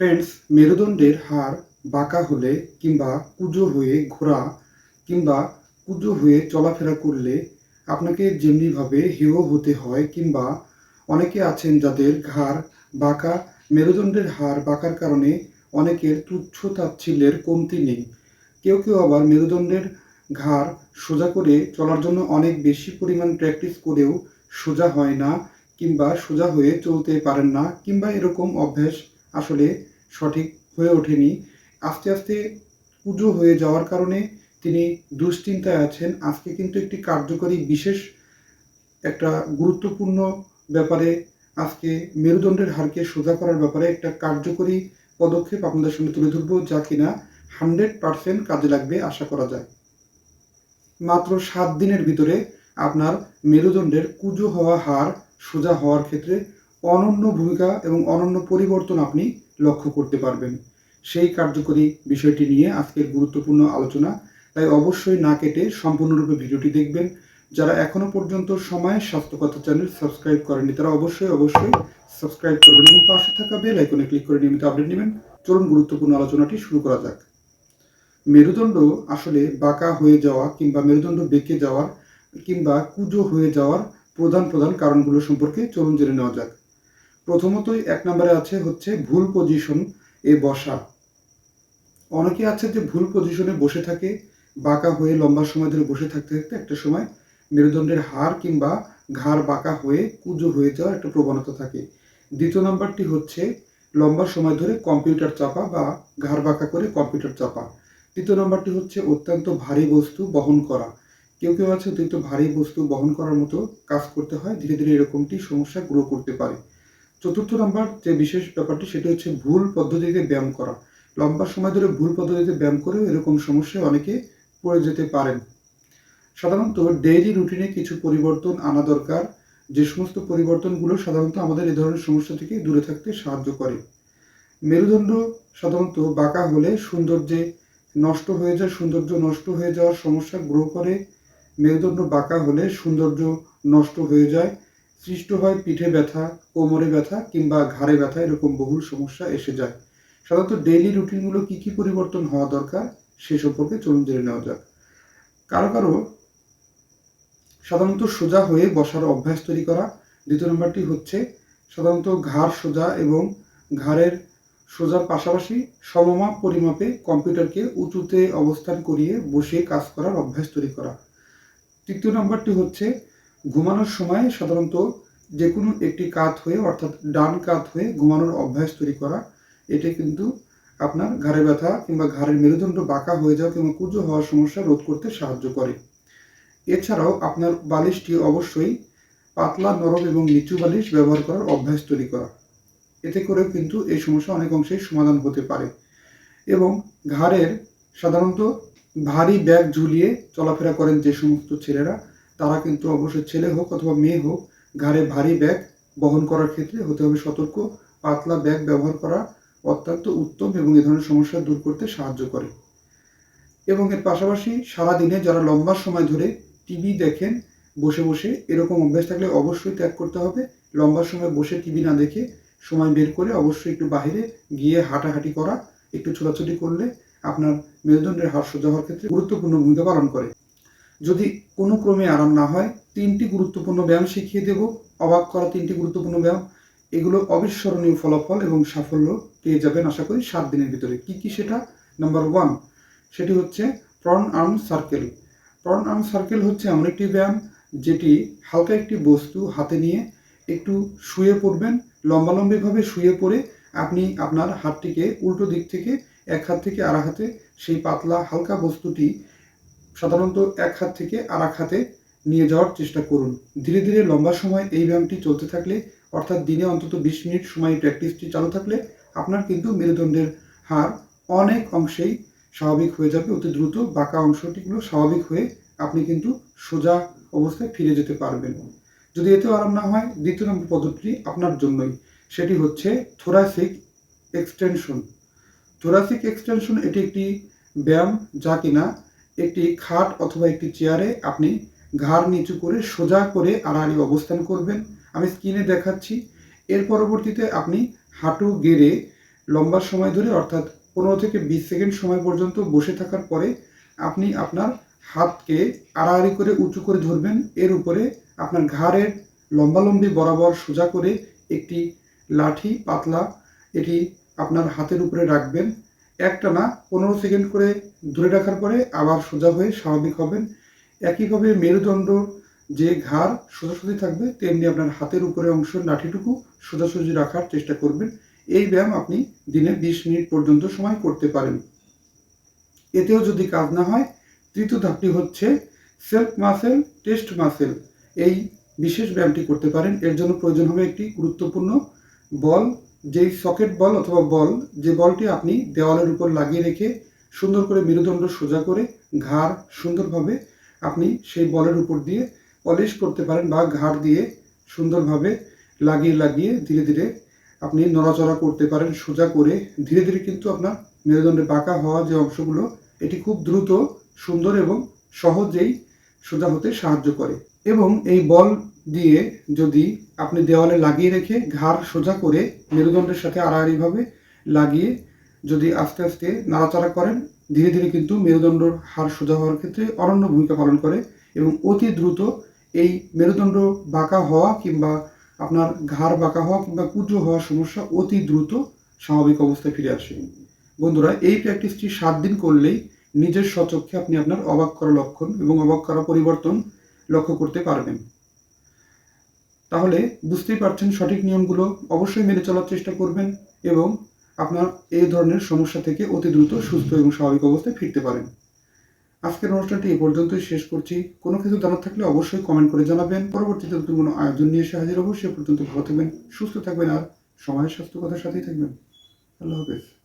Friends মেরুদণ্ডের হাড় বাঁকা হলে কিংবা কুঁজো হয়ে ঘোরা কিংবা কুঁজো হয়ে চলাফেরা করলে আপনাকে যেমনিভাবে হেয় হতে হয় কিংবা অনেকে আছেন যাদের ঘাড় বাঁকা, মেরুদণ্ডের হাড় বাঁকার কারণে অনেকের তুচ্ছ তাচ্ছিল্যের কমতি নেই। কেউ কেউ আবার মেরুদণ্ডের ঘাড় সোজা করে চলার জন্য অনেক বেশি পরিমাণ প্র্যাকটিস করেও সোজা হয় না কিংবা সোজা হয়ে চলতে পারেন না কিংবা এরকম অভ্যাস আসলে সঠিক হয়ে ওঠেনি। আস্তে আস্তে পুজো হয়ে যাওয়ার কারণে তিনি দুশ্চিন্তায় আছেন। আজকে কিন্তু একটি কার্যকরী, বিশেষ একটা গুরুত্বপূর্ণ ব্যাপারে আজকে মেরুদণ্ডের হারকে সোজা করার ব্যাপারে একটা কার্যকরী পদক্ষেপ আপনাদের সঙ্গে তুলে ধরবো যা কিনা হান্ড্রেড পারসেন্ট কাজে লাগবে আশা করা যায়। মাত্র সাত দিনের ভিতরে আপনার মেরুদণ্ডের কুজো হওয়া হার সোজা হওয়ার ক্ষেত্রে অনন্য ভূমিকা এবং অনন্য পরিবর্তন আপনি লক্ষ্য করতে পারবেন। সেই কার্যকরী বিষয়টি নিয়ে আজকের গুরুত্বপূর্ণ আলোচনা। তাই অবশ্যই না কেটে সম্পূর্ণরূপে ভিডিওটি দেখবেন। যারা এখনও পর্যন্ত সময় স্বাস্থ্যকথা চ্যানেল সাবস্ক্রাইব করেনি তারা অবশ্যই অবশ্যই সাবস্ক্রাইব করবেন এবং পাশে থাকা বেল আইকনে ক্লিক করে নিয়মিত আপডেট নেবেন। চলুন গুরুত্বপূর্ণ আলোচনাটি শুরু করা যাক। মেরুদণ্ড আসলে বাঁকা হয়ে যাওয়া কিংবা মেরুদণ্ড বেঁকে যাওয়ার কিংবা কুজো হয়ে যাওয়ার প্রধান প্রধান কারণগুলো সম্পর্কে চলুন জেনে নেওয়া যাক। প্রথমতই এক নম্বরে আছে হচ্ছে ভুল পজিশন এ বসা। অনেকে আছে যে ভুল পজিশনে বসে থাকে, বাঁকা হয়ে লম্বা সময় ধরে বসে থাকতে থাকতে একটা সময় মেরুদণ্ডের হাড় কিংবা ঘাড় বাঁকা হয়ে কুজো হয়ে যাওয়ার একটা প্রবণতা থাকে। দ্বিতীয় নাম্বারটি হচ্ছে লম্বা সময় ধরে কম্পিউটার চাপা বা ঘাড় বাঁকা করে কম্পিউটার চাপা। তৃতীয় নাম্বারটি হচ্ছে অত্যন্ত ভারী বস্তু বহন করা। কেউ কেউ আছে অতিরিক্ত ভারী বস্তু বহন করার মতো কাজ করতে হয়, ধীরে ধীরে এরকমটি সমস্যা গ্রো করতে পারে। চতুর্থ নাম্বার যে বিশেষ ব্যাপারটি, সেটি হচ্ছে ভুল পদ্ধতিতে ব্যায়াম করা। লম্বা সময় ধরে ভুল পদ্ধতিতে ব্যায়াম করেও এরকম সমস্যায় অনেকে পড়ে যেতে পারেন। সাধারণত ডেইলি রুটিনে কিছু পরিবর্তন আনা দরকার। যে সমস্ত পরিবর্তনগুলো সাধারণত আমাদের এই ধরনের সমস্যা থেকে দূরে থাকতে সাহায্য করে। মেরুদণ্ড সাধারণত বাঁকা হলে সৌন্দর্যে নষ্ট হয়ে যায়, সৌন্দর্য নষ্ট হয়ে যাওয়ার সমস্যা গ্রহ করে। মেরুদণ্ড বাঁকা হলে সৌন্দর্য নষ্ট হয়ে যায়। সৃষ্ট হয় পিঠে ব্যথা, কোমরে ব্যথা কিংবা ঘাড়ে ব্যথা, এরকম বহুল সমস্যা এসে যায়। সাধারণত ডেইলি রুটিনগুলো কী কী পরিবর্তন হওয়া দরকার সে সম্পর্কে চলুন জেনে নেওয়া যাক। কারও কারও সাধারণত সোজা হয়ে বসার অভ্যাস তৈরি করা। দ্বিতীয় নম্বরটি হচ্ছে সাধারণত ঘাড় সোজা এবং ঘাড়ের সোজার পাশাপাশি সমমাপ পরিমাপে কম্পিউটারকে উঁচুতে অবস্থান করিয়ে বসে কাজ করার অভ্যাস তৈরি করা। তৃতীয় নম্বরটি হচ্ছে ঘুমানোর সময় সাধারণত যে কোনো একটি কাত হয়ে, অর্থাৎ ডান কাত হয়ে ঘুমানোর অভ্যাস তৈরি করা এটা কিন্তু আপনার ঘাড়ে ব্যথা কিংবা ঘাড়ের মেরুদণ্ড বাঁকা হয়ে যাওয়া কিংবা কুজো হওয়ার সমস্যা রোধ করতে সাহায্য করে। এছাড়াও আপনার বালিশটি অবশ্যই পাতলা, নরম এবং নিচু বালিশ ব্যবহার করার অভ্যাস তৈরি করা। এতে করেও কিন্তু এই সমস্যা অনেক অংশেই সমাধান হতে পারে এবং ঘাড়ের সাধারণত ভারী ব্যাগ ঝুলিয়ে চলাফেরা করেন যে সমস্ত ছেলেরা। তারা কিন্তু অবশ্যই ছেলে হোক অথবা মেয়ে হোক ঘাড়ে ভারী ব্যাগ বহন করার ক্ষেত্রে হতে হবে সতর্ক, পাতলা ব্যাগ ব্যবহার করা অত্যন্ত উত্তম এবং এ ধরনের সমস্যা দূর করতে সাহায্য করে। এবং এর পাশাপাশি সারাদিনে যারা লম্বা সময় ধরে টিভি দেখেন, বসে বসে এরকম অভ্যাস থাকলে অবশ্যই ত্যাগ করতে হবে। লম্বা সময় বসে টিভি না দেখে সময় বের করে অবশ্যই একটু বাইরে গিয়ে হাঁটাহাঁটি করা, একটু ছোটাছুটি করলে আপনার মেরুদণ্ডের হার সোজা হওয়ার ক্ষেত্রে গুরুত্বপূর্ণ ভূমিকা পালন করে। যদি কোনো ক্রমে আরাম না হয়, তিনটি গুরুত্বপূর্ণ ব্যায়াম শিখিয়ে দেব। অবাক করা তিনটি গুরুত্বপূর্ণ ব্যায়াম। এগুলো অবিস্মরণীয় ফলাফল এবং সাফল্য পেয়ে যাবেন, আশা করি, সাত দিনের ভিতরে। কি কি সেটা? নাম্বার ওয়ান সেটি হচ্ছে prone arm circle prone arm circle হচ্ছে এমন একটি ব্যায়াম যেটি হালকা একটি বস্তু হাতে নিয়ে একটু শুয়ে পড়বেন। লম্বালম্বিভাবে শুয়ে পড়ে আপনি আপনার হাতটিকে উল্টো দিক থেকে, এক হাত থেকে আর হাতে সেই পাতলা, হালকা বস্তুটি সাধারণত এক হাত থেকে আর এক হাতে নিয়ে যাওয়ার চেষ্টা করুন। ধীরে ধীরে লম্বা সময় এই ব্যায়ামটি চলতে থাকলে, অর্থাৎ দিনে অন্তত বিশ মিনিট সময় প্র্যাকটিসটি চালু থাকলে আপনার কিন্তু মেরুদণ্ডের হার অনেক অংশেই স্বাভাবিক হয়ে যাবে। অতি দ্রুত বাঁকা অংশটিগুলো স্বাভাবিক হয়ে আপনি কিন্তু সোজা অবস্থায় ফিরে যেতে পারবেন। যদি এতেও আরাম না হয়, দ্বিতীয় নম্বর পদ্ধতিটি আপনার জন্যই। সেটি হচ্ছে থোরাসিক এক্সটেনশন থোরাসিক এক্সটেনশন এটি একটি ব্যায়াম যা কিনা একটি খাট অথবা একটি চেয়ারে আপনি ঘাড় নিচু করে সোজা করে আড়াআড়ি অবস্থান করবেন। আমি স্ক্রিনে দেখাচ্ছি। এর পরবর্তীতে আপনি হাঁটু গেড়ে লম্বা সময় ধরে অর্থাৎ পনেরো থেকে বিশ সেকেন্ড সময় পর্যন্ত বসে থাকার পরে আপনি আপনার হাতকে আড়াআড়ি করে উঁচু করে ধরবেন। এর উপরে আপনার ঘাড়ের লম্বালম্বি বরাবর সোজা করে একটি লাঠি পাতলা এটি আপনার হাতের উপরে রাখবেন। একটানা পনেরো সেকেন্ড করে ধরে রাখার পরে আবার সোজা হয়ে স্বাভাবিক হবেন। একইভাবে মেরুদণ্ড যে ঘাড় সোজাসুজি থাকবে, তেমনি আপনার হাতের উপরে অংশ লাঠিটুকু সোজাসুজি রাখার চেষ্টা করবেন। এই ব্যায়াম আপনি দিনে বিশ মিনিট পর্যন্ত সময় করতে পারেন। এতেও যদি কাজ না হয়, তৃতীয় ধাপটি হচ্ছে সেলফ মাসেল টেস্ট মাসেল এই বিশেষ ব্যায়ামটি করতে পারেন। এর জন্য প্রয়োজন হবে একটি গুরুত্বপূর্ণ বল। যেই সকেট বল অথবা বল যে বলটি আপনি দেওয়ালের উপর লাগিয়ে রেখে সুন্দর করে মেরুদণ্ড সোজা করে ঘাড় সুন্দরভাবে আপনি সেই বলের উপর দিয়ে পলিশ করতে পারেন বা ঘাড় দিয়ে সুন্দরভাবে লাগিয়ে লাগিয়ে ধীরে ধীরে আপনি নড়াচড়া করতে পারেন, সোজা করে। ধীরে ধীরে কিন্তু আপনার মেরুদণ্ডে বাঁকা হওয়া যে অংশগুলো, এটি খুব দ্রুত, সুন্দর এবং সহজেই সোজা হতে সাহায্য করে। এবং এই বল দিয়ে যদি আপনি দেওয়ালে লাগিয়ে রেখে ঘাড় সোজা করে মেরুদণ্ডের সাথে আড়াআড়িভাবে লাগিয়ে যদি আস্তে আস্তে নাড়াচাড়া করেন, ধীরে ধীরে কিন্তু মেরুদণ্ডর হাড় সোজা হওয়ার ক্ষেত্রে অনন্য ভূমিকা পালন করে এবং অতি দ্রুত এই মেরুদণ্ড বাঁকা হওয়া কিংবা আপনার ঘাড় বাঁকা হওয়া কিংবা কুচো হওয়ার সমস্যা অতি দ্রুত স্বাভাবিক অবস্থায় ফিরে আসে। বন্ধুরা, এই প্র্যাকটিসটি সাত দিন করলেই নিজের স্বচক্ষে আপনি আপনার অবাক করা লক্ষণ এবং অবাক করা পরিবর্তন লক্ষ্য করতে পারবেন। তাহলে বুঝতেই পারছেন সঠিক নিয়মগুলো অবশ্যই মেনে চলার চেষ্টা করবেন এবং আপনার এই ধরনের সমস্যা থেকে অতি দ্রুত সুস্থ এবং স্বাভাবিক অবস্থায় ফিরতে পারেন। আজকের অনুষ্ঠানটি এ পর্যন্তই শেষ করছি। কোনো কিছু জানার থাকলে অবশ্যই কমেন্ট করে জানাবেন। পরবর্তীতে নতুন কোনো আয়োজন নিয়ে এসে হাজির হব। সে পর্যন্ত ভালো থাকবেন, সুস্থ থাকবেন আর সময়ের স্বাস্থ্য কথার সাথেই থাকবেন। আল্লাহ হাফেজ।